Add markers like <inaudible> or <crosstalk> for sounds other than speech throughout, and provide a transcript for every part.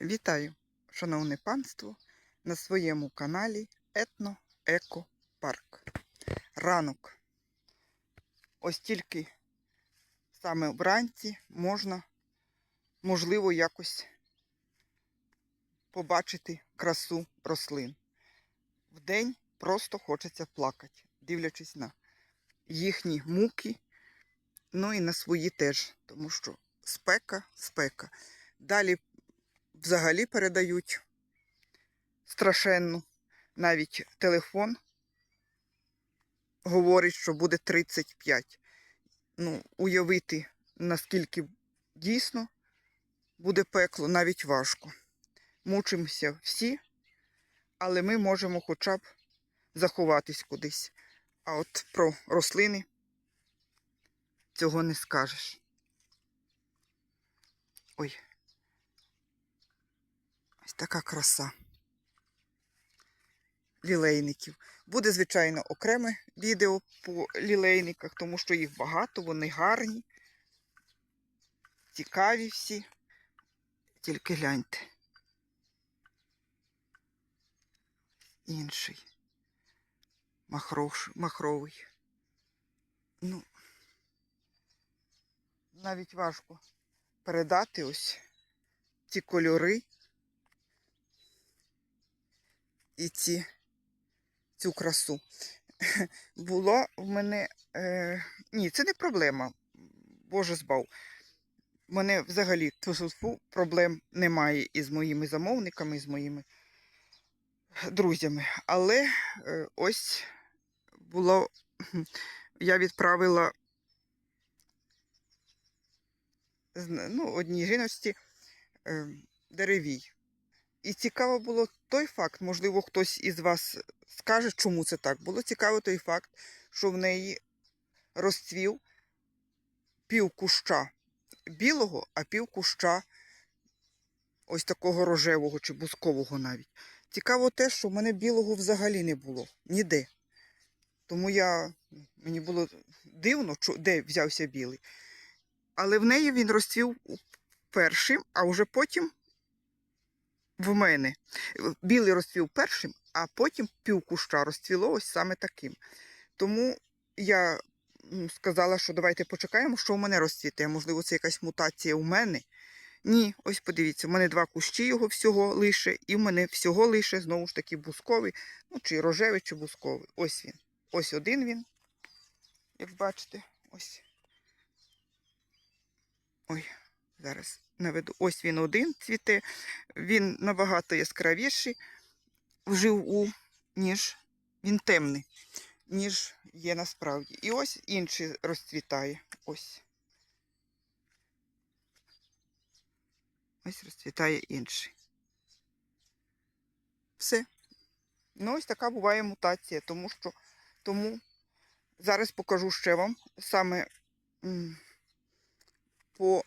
Вітаю, шановне панство, на своєму каналі Етно Еко Парк. Ранок. Ось тільки саме вранці можна, можливо, якось побачити красу рослин. Вдень просто хочеться плакати, дивлячись на їхні муки, ну і на свої теж, тому що спека, спека. Далі взагалі передають страшенну. Навіть телефон говорить, що буде 35. Ну, уявити, наскільки дійсно буде пекло, навіть важко. Мучимося всі, але ми можемо хоча б заховатись кудись. А от про рослини цього не скажеш. Ой. Ось така краса лілейників. Буде, звичайно, окреме відео по лілейниках, тому що їх багато, вони гарні, цікаві всі. Тільки гляньте. Інший. Махрош, махровий. Ну, навіть важко передати ось ці кольори і ці, цю красу. <laughs> Було в мене. Е, ні, це не проблема. Боже збав. У мене взагалі тфу, проблем немає із моїми замовниками, з моїми друзями. Але е, ось було. <laughs> Я відправила ну, одній жіночці е, деревій. І цікаво було той факт, можливо, хтось із вас скаже, чому це так. Було цікаво той факт, що в неї розцвів пів куща білого, а пів куща ось такого рожевого чи бускового навіть. Цікаво те, що в мене білого взагалі не було ніде. Тому я, мені було дивно, де взявся білий. Але в неї він розцвів першим, а вже потім в мене. Білий розцвів першим, а потім пів куща розцвіло ось саме таким. Тому я сказала, що давайте почекаємо, що в мене розцвіте. Можливо, це якась мутація у мене. Ні, ось подивіться, у мене два кущі його всього лише, і в мене всього лише, знову ж таки, бусковий, ну, чи рожевий, чи бусковий. Ось він. Ось один він, як бачите, ось. Ой, зараз наведу. Ось він один цвіте. Він набагато яскравіший вживу, ніж він темний, ніж є насправді. І ось інший розцвітає. Ось. Ось розцвітає інший. Все. Ну, ось така буває мутація, тому що тому зараз покажу ще вам саме по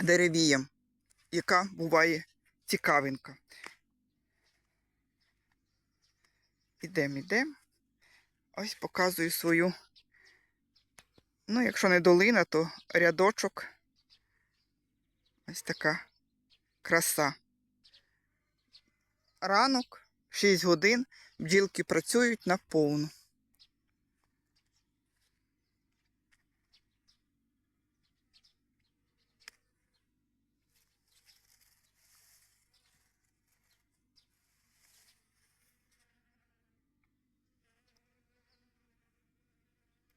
деревіям, яка буває цікавинка. Ідемо, ідемо. Ось показую свою, ну, якщо не долина, то рядочок. Ось така краса. Ранок, 6 годин, бджілки працюють на повну.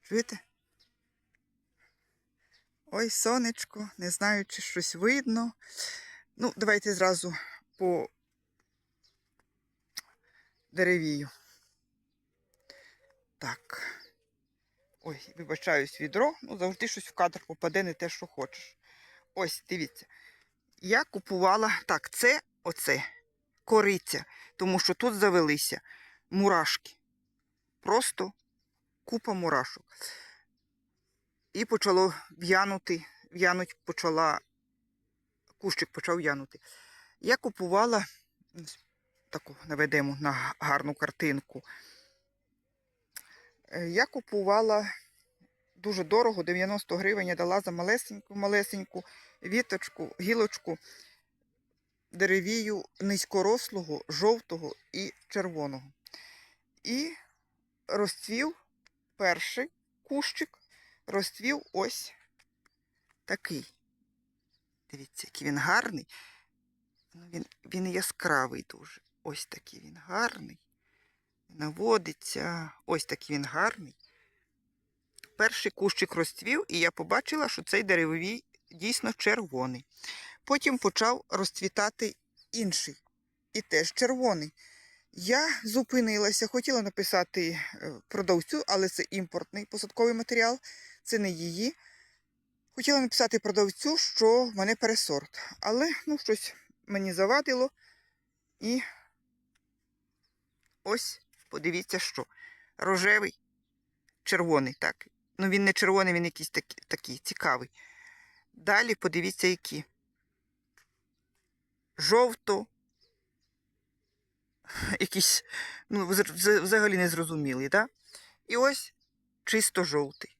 Чуєте? Ой, сонечко, не знаю, чи щось видно. Ну, давайте зразу по деревію. Так. Ой, вибачаюсь, відро. Ну, завжди щось в кадр попаде, не те, що хочеш. Ось, дивіться. Я купувала. Так, це оце кориця, тому що тут завелися мурашки. Просто купа мурашок. І почало в'янути, в'януть почала, кущик почав в'янути. Я купувала таку наведемо на гарну картинку. Е, Я купувала дуже дорого, 90 гривень я дала за малесеньку, малесеньку віточку, гілочку. деревію низькорослого, жовтого і червоного. І розцвів перший кущик, розцвів ось такий. Дивіться, який він гарний. Ну, він, він яскравий дуже. Ось такий він гарний. Наводиться. Ось такий він гарний. Перший кущик розцвів, і я побачила, що цей деревовій дійсно червоний. Потім почав розцвітати інший, і теж червоний. Я зупинилася, хотіла написати е, продавцю, але це імпортний посадковий матеріал, це не її. Хотіла написати продавцю, що в мене пересорт, але ну, щось мені завадило. І ось, подивіться, що. Рожевий, червоний, так. Ну, він не червоний, він якийсь такий, такий цікавий. Далі подивіться, які. Жовто. <laughs> Якийсь, ну, вз- вз- взагалі незрозумілий, так? І ось чисто жовтий.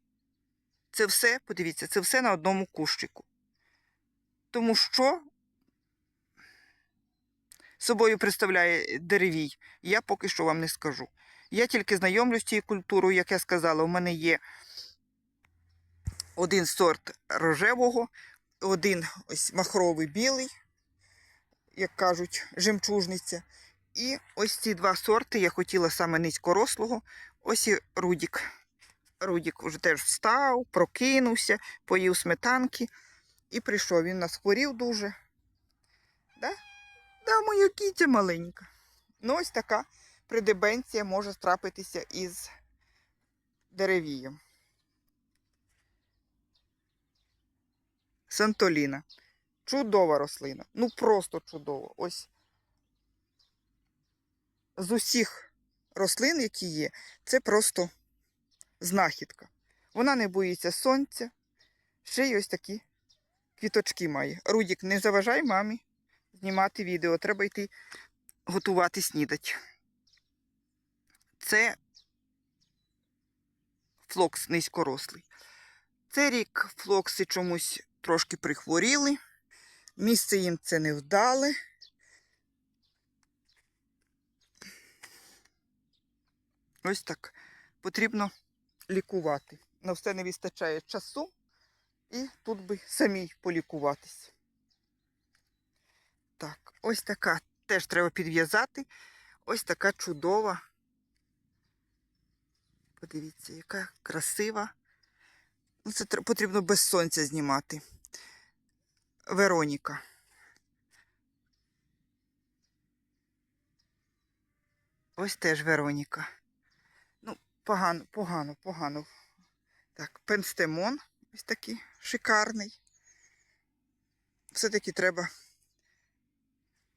Це все, подивіться, це все на одному кущику. Тому що собою представляє деревій, я поки що вам не скажу. Я тільки знайомлюсь з цією культурою, як я сказала, у мене є один сорт рожевого, один ось махровий білий, як кажуть, жемчужниця. І ось ці два сорти я хотіла саме низькорослого. Ось і Рудік. Рудік вже теж встав, прокинувся, поїв сметанки і прийшов. Він нас хворів дуже. Да? Да, моя кітя маленька. Ну, ось така придебенція може трапитися із деревієм. Сантоліна. Чудова рослина. Ну просто чудова. Ось з усіх рослин, які є, це просто знахідка. Вона не боїться сонця. Ще й ось такі квіточки має. Рудік, не заважай мамі знімати відео. Треба йти готувати снідать. Це флокс низькорослий. Цей рік флокси чомусь трошки прихворіли. Місце їм це не вдале. Ось так. Потрібно лікувати. На все не вистачає часу, і тут би самій полікуватись. Так, ось така теж треба підв'язати. Ось така чудова. Подивіться, яка красива. Ну, це потрібно без сонця знімати. Вероніка. Ось теж Вероніка. Погано, погано, погано. Так, пенстемон ось такий шикарний. Все-таки треба,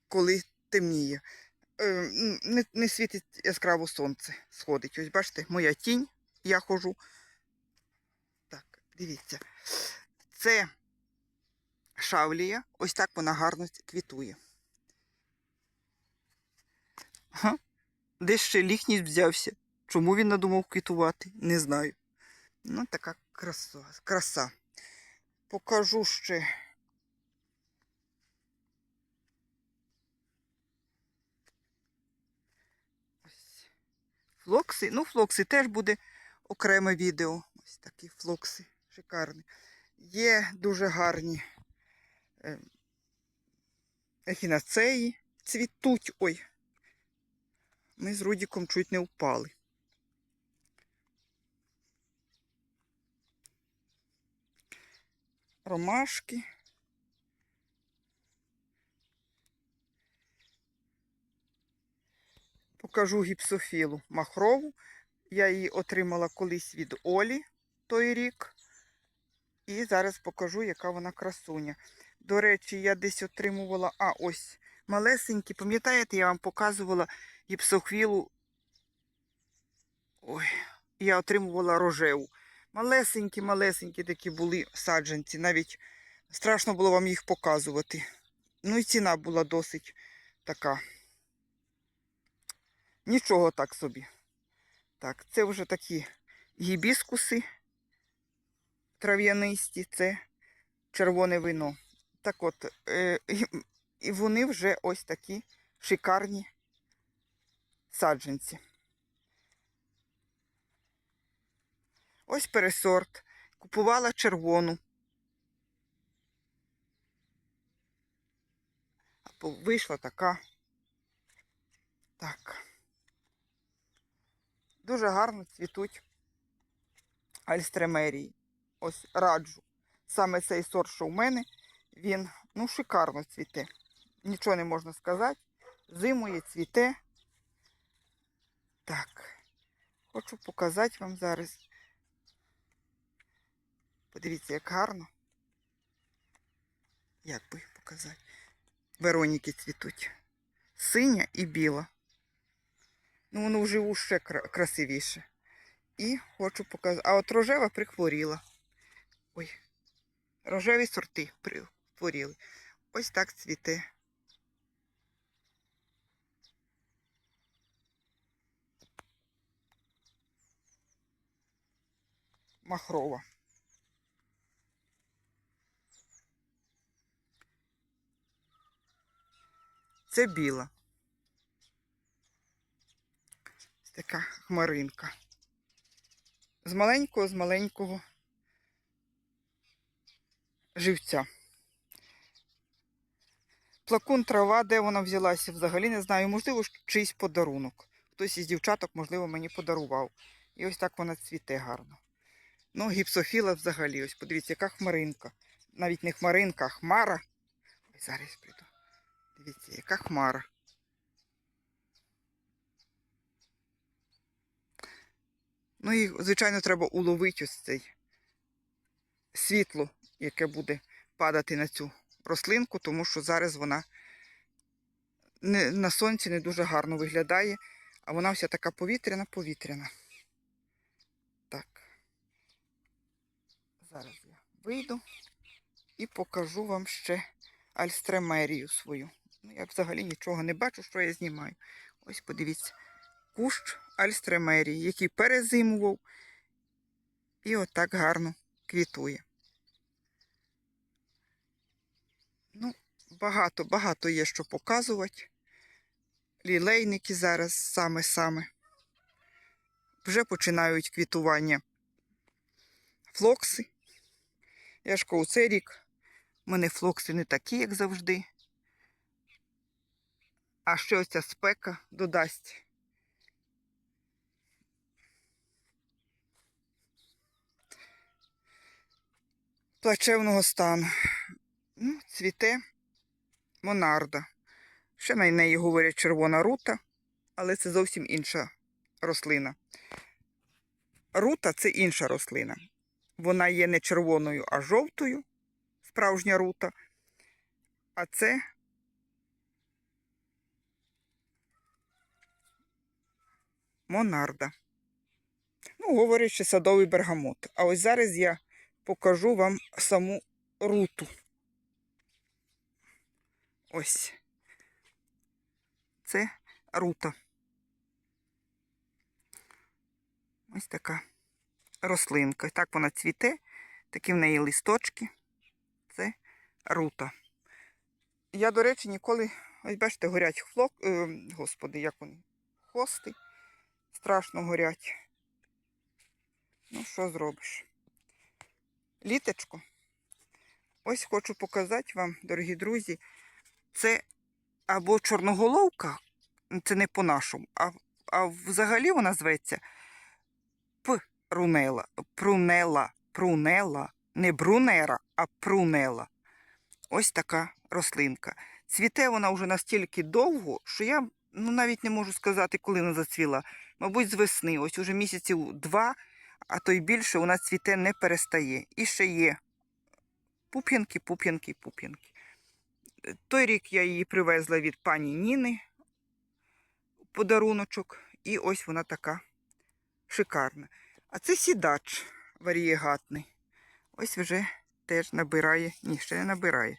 коли темніє. Е, не, не світить яскраво сонце сходить. Ось бачите, моя тінь, я хожу. Так, дивіться. Це шавлія. Ось так вона гарно квітує. Ага. Де ще ліхність взявся? Чому він надумав квітувати? Не знаю. Ну, така краса. краса. Покажу ще. Ось. Флокси. Ну, флокси теж буде окреме відео. Ось такі флокси. Шикарні. Є дуже гарні е, ехінацеї. Цвітуть. Ой. Ми з Рудіком чуть не впали. Ромашки. Покажу гіпсофілу махрову. Я її отримала колись від Олі той рік. І зараз покажу, яка вона красуня. До речі, я десь отримувала, а ось малесенькі. Пам'ятаєте, я вам показувала гіпсохвілу. Ой, я отримувала рожеву. Малесенькі, малесенькі такі були саджанці. Навіть страшно було вам їх показувати. Ну і ціна була досить така. Нічого так собі. Так, це вже такі гібіскуси трав'янисті, це червоне вино. Так от, е, І вони вже ось такі шикарні саджанці. Ось пересорт. Купувала червону. А вийшла така. Так. Дуже гарно цвітуть альстремерії. Ось раджу. Саме цей сорт, що в мене, він ну, шикарно цвіте. Нічого не можна сказати. Зимує, цвіте. Так. Хочу показати вам зараз. Подивіться, як гарно. Як би показати? Вероніки цвітуть. Синя і біла. Ну, воно вживу ще красивіше. І хочу показати. А от рожева прихворіла. Ой, рожеві сорти прихворіли. Ось так цвіте. Махрова. Це біла. Така хмаринка. З маленького, з маленького живця. Плакун трава, де вона взялася, взагалі не знаю. Можливо, чийсь подарунок. Хтось із дівчаток, можливо, мені подарував. І ось так вона цвіте гарно. Ну, гіпсофіла взагалі, ось подивіться, яка хмаринка. Навіть не хмаринка, а хмара. Ой, зараз прийду. Дивіться, яка хмара. Ну і, звичайно, треба уловити ось цей світло, яке буде падати на цю рослинку, тому що зараз вона не, на сонці не дуже гарно виглядає, а вона вся така повітряна, повітряна. Так. Зараз я вийду і покажу вам ще альстремерію свою. Ну, я взагалі нічого не бачу, що я знімаю. Ось подивіться. Кущ альстремерії, який перезимував і отак гарно квітує. Ну, багато, багато є що показувати. Лілейники зараз саме-саме. Вже починають квітування флокси. Я ж кажу, цей рік у мене флокси не такі, як завжди. А ще ось ця спека додасть. Плачевного стану. Ну, цвіте монарда. Ще на неї говорять червона рута, але це зовсім інша рослина. Рута це інша рослина. Вона є не червоною, а жовтою, справжня рута. А це монарда. Ну, говорять, що садовий бергамот. А ось зараз я покажу вам саму руту. Ось. Це рута. Ось така рослинка. Так вона цвіте, такі в неї листочки. Це рута. Я, до речі, ніколи, ось бачите, горять флок, е, господи, як вони, хости. Страшно горять. Ну, що зробиш? Літочко. Ось хочу показати вам, дорогі друзі, це або чорноголовка, це не по-нашому, а, а взагалі вона зветься прунела, прунела, прунела, не брунера, а прунела. Ось така рослинка. Цвіте вона вже настільки довго, що я ну, навіть не можу сказати, коли вона зацвіла. Мабуть, з весни, ось уже місяців два, а то й більше вона цвіте не перестає. І ще є пуп'янки, пуп'янки, пуп'янки. Той рік я її привезла від пані Ніни подаруночок, і ось вона така шикарна. А це сідач варієгатний. Ось вже теж набирає. Ні, ще не набирає.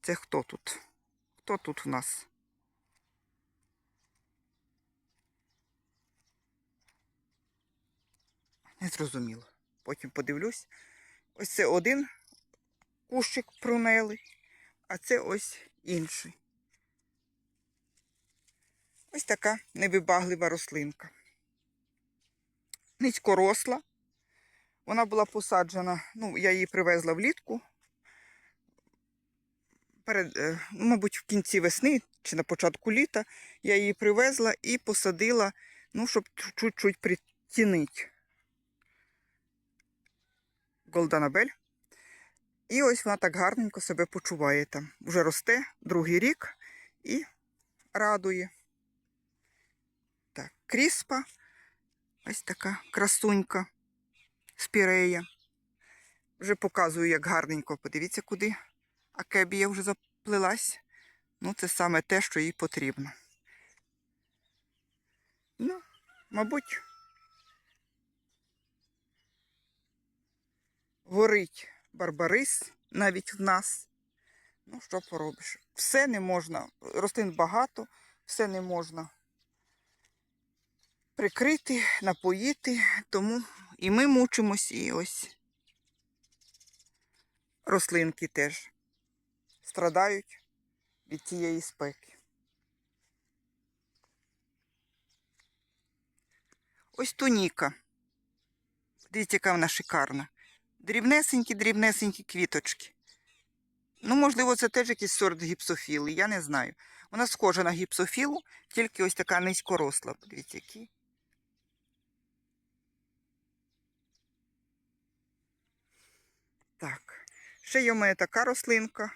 Це хто тут? Хто тут в нас? Не зрозуміло. Потім подивлюсь. Ось це один кущик прунели, а це ось інший. Ось така невибаглива рослинка. Низькоросла. Вона була посаджена, ну, я її привезла влітку. Перед, е, ну, мабуть, в кінці весни чи на початку літа я її привезла і посадила, ну, щоб чуть-чуть притінити. Голданабель. І ось вона так гарненько себе почуває там. Вже росте другий рік і радує. Так, кріспа. Ось така красунька спірея. Вже показую, як гарненько. Подивіться, куди акебія вже заплилась. Ну, це саме те, що їй потрібно. Ну, мабуть, горить барбарис навіть в нас. Ну, що поробиш? Все не можна, рослин багато, все не можна прикрити, напоїти, тому і ми мучимось, і ось рослинки теж страдають від цієї спеки. Ось туніка. Дивіться, яка вона шикарна. Дрібнесенькі, дрібнесенькі квіточки. Ну, можливо, це теж якийсь сорт гіпсофіли, я не знаю. Вона схожа на гіпсофілу, тільки ось така низькоросла. Подивіться, які. Так. Ще є у мене така рослинка.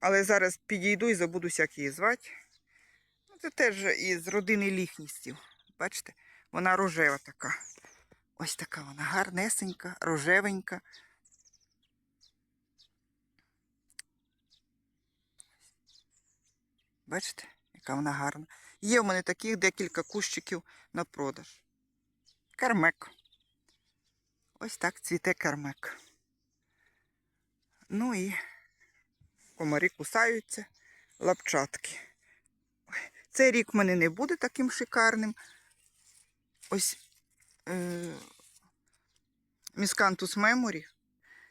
Але зараз підійду і забуду, як її звати. Ну, це теж із родини ліхністів. Бачите, вона рожева така. Ось така вона гарнесенька, рожевенька. Бачите, яка вона гарна. Є в мене таких декілька кущиків на продаж. Кармек. Ось так цвіте кармек. Ну і комарі кусаються, лапчатки. Цей рік в мене не буде таким шикарним. Ось Міскантус Меморі.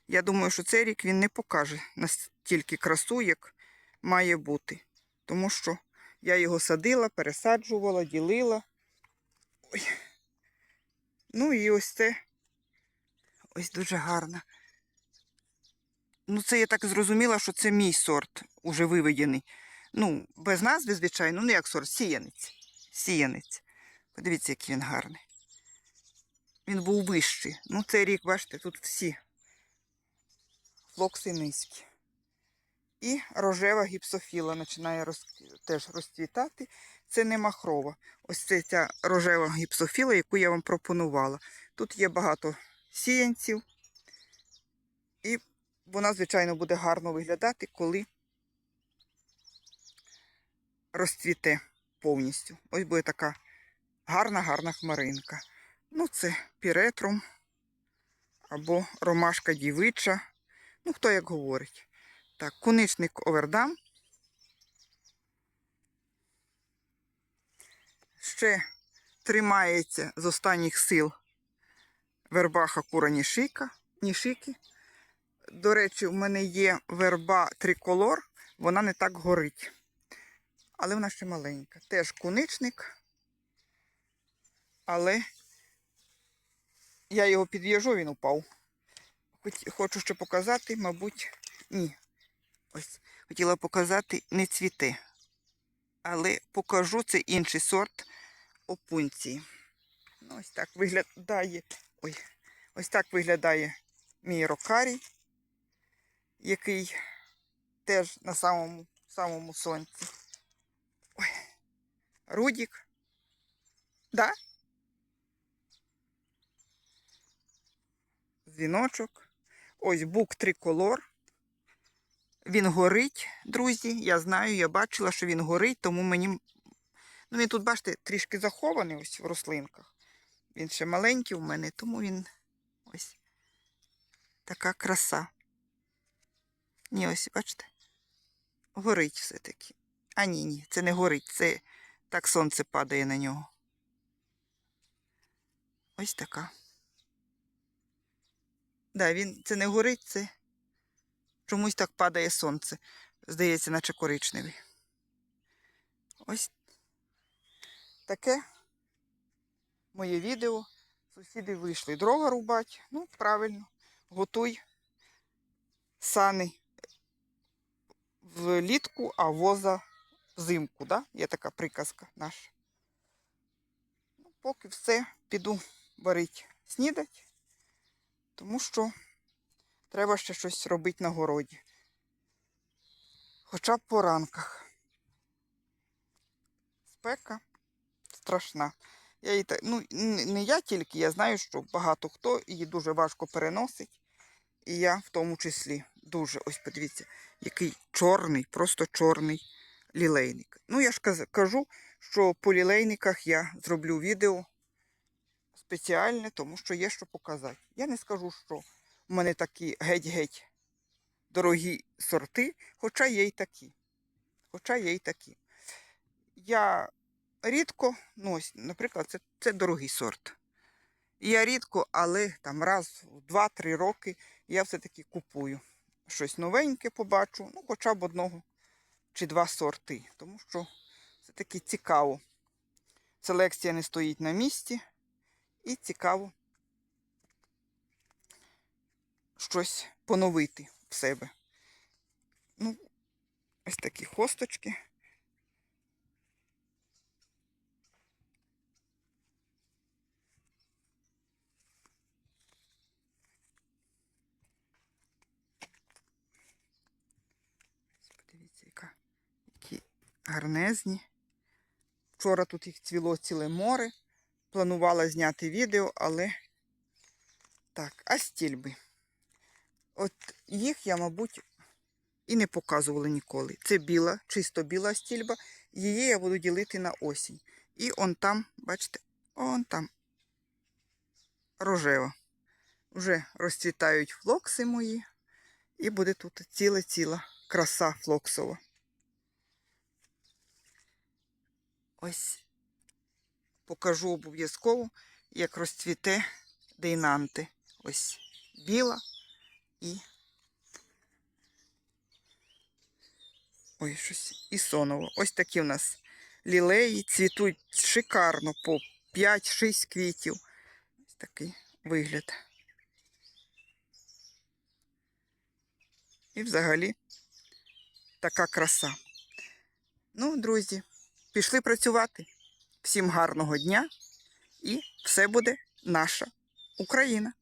Я думаю, що цей рік він не покаже настільки красу, як має бути. Тому що я його садила, пересаджувала, ділила. Ой. Ну і ось це ось дуже гарно. Ну, це я так зрозуміла, що це мій сорт, уже виведений. Ну, без назви, звичайно, ну як сорт, сіянець. Сіянець. Подивіться, який він гарний. Він був вищий. Ну, цей рік, бачите, тут всі флокси низькі. І рожева гіпсофіла починає роз... теж розцвітати. Це не махрова. Ось це ця рожева гіпсофіла, яку я вам пропонувала. Тут є багато сіянців. І вона, звичайно, буде гарно виглядати, коли розцвіте повністю. Ось буде така гарна-гарна хмаринка. Ну, це піретрум або ромашка дівича. Ну, хто як говорить. Так, куничник овердам. Ще тримається з останніх сил вербаха кура нішика, нішики. До речі, в мене є верба триколор, вона не так горить. Але вона ще маленька. Теж куничник. Але я його підв'яжу, він упав. Хочу ще показати, мабуть, ні. Ось, хотіла показати, не цвіте. Але покажу це інший сорт опунції. Ну, ось так виглядає. Ой, ось так виглядає мій рокарій, який теж на самому, самому сонці. Ой, Рудік. Да? Дзвіночок. Ось бук триколор. Він горить, друзі. Я знаю, я бачила, що він горить, тому мені. Ну, він тут, бачите, трішки захований ось в рослинках. Він ще маленький у мене, тому він ось така краса. Ні, ось, бачите, горить все-таки. А ні, ні, це не горить, це так сонце падає на нього. Ось така. Да, він це не горить, це чомусь так падає сонце. здається, наче коричневий. Ось таке моє відео. Сусіди вийшли дрова рубати. Ну, правильно, готуй сани влітку, а воза взимку. Да? Є така приказка наша. Ну, поки все, піду варити снідать, тому що треба ще щось робити на городі. Хоча б по ранках. Спека страшна. Я її, ну, не я тільки, я знаю, що багато хто її дуже важко переносить. І я в тому числі дуже, ось подивіться, який чорний, просто чорний лілейник. Ну, я ж кажу, що по лілейниках я зроблю відео спеціальне, тому що є що показати. Я не скажу, що в мене такі геть-геть дорогі сорти, хоча є й такі. Хоча є й такі. Я рідко, ну ось, наприклад, це, це дорогий сорт. Я рідко, але там раз в 2-3 роки я все-таки купую. Щось новеньке побачу, ну, хоча б одного чи два сорти. Тому що все-таки цікаво. Селекція не стоїть на місці. І цікаво щось поновити в себе. Ну, ось такі хосточки. Подивіться, яка, які гарнезні. Вчора тут їх цвіло ціле море. Планувала зняти відео, але так, а стільби. От їх я, мабуть, і не показувала ніколи. Це біла, чисто біла стільба. Її я буду ділити на осінь. І он там, бачите, он там рожева. Вже розцвітають флокси мої. І буде тут ціла-ціла краса флоксова. Ось покажу обов'язково, як розцвіте дейнанти. Ось біла і. Ой, щось і соново. Ось такі у нас лілеї цвітуть шикарно по 5-6 квітів. Ось такий вигляд. І взагалі така краса. Ну, друзі, пішли працювати. Всім гарного дня і все буде наша Україна.